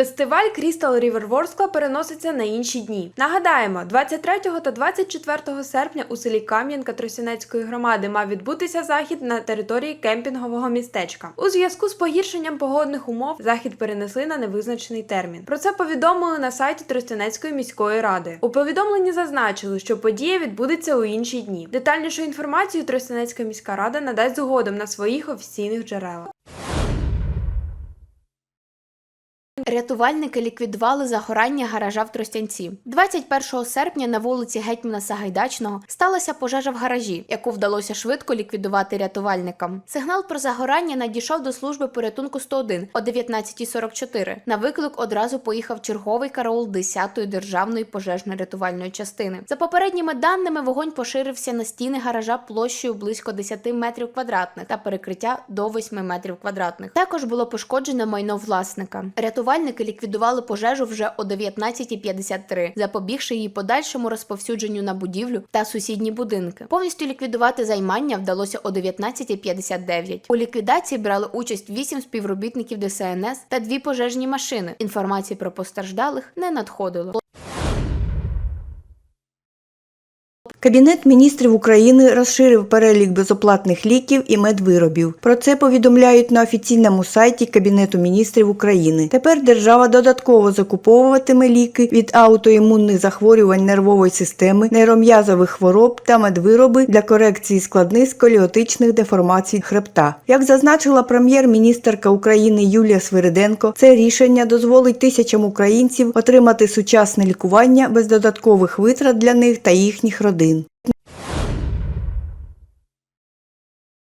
Фестиваль Crystal River Ворскла переноситься на інші дні. Нагадаємо, 23 та 24 серпня у селі Кам'янка Тростянецької громади мав відбутися захід на території кемпінгового містечка. У зв'язку з погіршенням погодних умов захід перенесли на невизначений термін. Про це повідомили на сайті Тростянецької міської ради. У повідомленні зазначили, що подія відбудеться у інші дні. Детальнішу інформацію Тростянецька міська рада надасть згодом на своїх офіційних джерелах. Рятувальники ліквідували загорання гаража в Тростянці. 21 серпня на вулиці Гетьмана Сагайдачного сталася пожежа в гаражі, яку вдалося швидко ліквідувати рятувальникам. Сигнал про загорання надійшов до служби порятунку 101 о 19.44. На виклик одразу поїхав черговий караул 10-ї державної пожежно-рятувальної частини. За попередніми даними, вогонь поширився на стіни гаража площею близько 10 метрів квадратних та перекриття до 8 метрів квадратних. Також було пошкоджено майно власника. Рятувальники ліквідували пожежу вже о 19.53, запобігши її подальшому розповсюдженню на будівлю та сусідні будинки. Повністю ліквідувати займання вдалося о 19.59. У ліквідації брали участь 8 співробітників ДСНС та дві пожежні машини. Інформації про постраждалих не надходило. Кабінет міністрів України розширив перелік безоплатних ліків і медвиробів. Про це повідомляють на офіційному сайті Кабінету міністрів України. Тепер держава додатково закуповуватиме ліки від аутоімунних захворювань нервової системи, нейром'язових хвороб та медвироби для корекції складних сколіотичних деформацій хребта. Як зазначила прем'єр-міністерка України Юлія Свириденко, це рішення дозволить тисячам українців отримати сучасне лікування без додаткових витрат для них та їхніх родин. син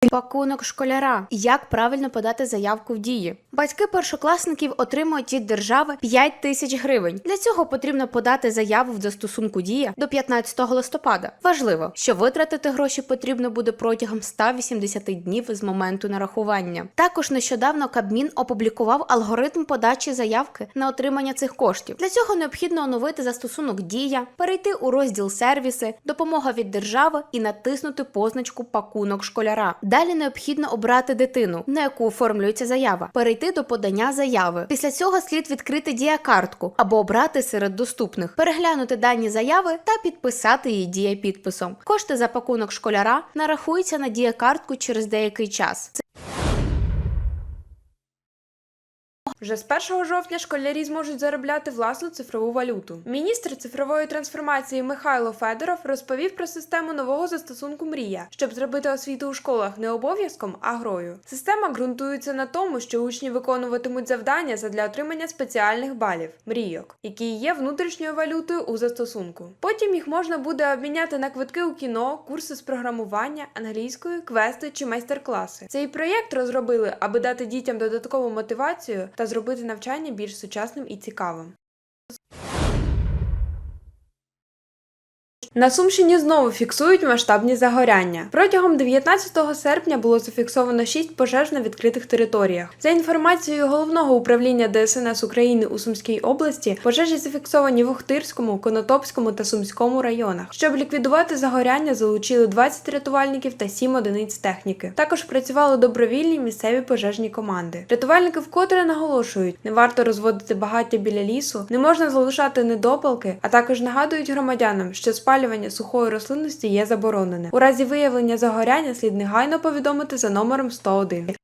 Пакунок школяра. Як правильно подати заявку в дії? Батьки першокласників отримують від держави 5 тисяч гривень. Для цього потрібно подати заяву в застосунку дія до 15 листопада. Важливо, що витратити гроші потрібно буде протягом 180 днів з моменту нарахування. Також нещодавно Кабмін опублікував алгоритм подачі заявки на отримання цих коштів. Для цього необхідно оновити застосунок Дія, перейти у розділ сервіси, допомога від держави і натиснути позначку пакунок школяра. Далі необхідно обрати дитину, на яку оформлюється заява, перейти до подання заяви. Після цього слід відкрити дія-картку або обрати серед доступних, переглянути дані заяви та підписати її дієпідписом. Кошти за пакунок школяра нарахуються на дія-картку через деякий час. Вже з 1 жовтня школярі зможуть заробляти власну цифрову валюту. Міністр цифрової трансформації Михайло Федоров розповів про систему нового застосунку Мрія, щоб зробити освіту у школах не обов'язком, а грою. Система ґрунтується на тому, що учні виконуватимуть завдання задля отримання спеціальних балів мрійок, які є внутрішньою валютою у застосунку. Потім їх можна буде обміняти на квитки у кіно, курси з програмування, англійської, квести чи майстер-класи. Цей проєкт розробили, аби дати дітям додаткову мотивацію та зробити навчання більш сучасним і цікавим. На Сумщині знову фіксують масштабні загоряння. Протягом 19 серпня було зафіксовано 6 пожеж на відкритих територіях. За інформацією головного управління ДСНС України у Сумській області, пожежі зафіксовані в Охтирському, Конотопському та Сумському районах. Щоб ліквідувати загоряння, залучили 20 рятувальників та 7 одиниць техніки. Також працювали добровільні місцеві пожежні команди. Рятувальники вкотре наголошують, не варто розводити багаття біля лісу, не можна залишати недопалки, а також нагадують громадянам, що спалювання сухої рослинності є заборонене. У разі виявлення загоряння слід негайно повідомити за номером 101.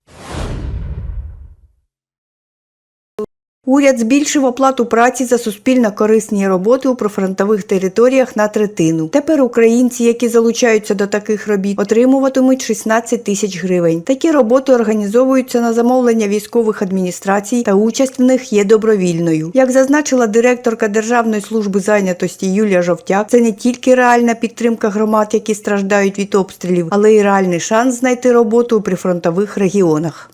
Уряд збільшив оплату праці за суспільно корисні роботи у прифронтових територіях на третину. Тепер українці, які залучаються до таких робіт, отримуватимуть 16 тисяч гривень. Такі роботи організовуються на замовлення військових адміністрацій, та участь в них є добровільною. Як зазначила директорка Державної служби зайнятості Юлія Жовтяк, це не тільки реальна підтримка громад, які страждають від обстрілів, але й реальний шанс знайти роботу у прифронтових регіонах.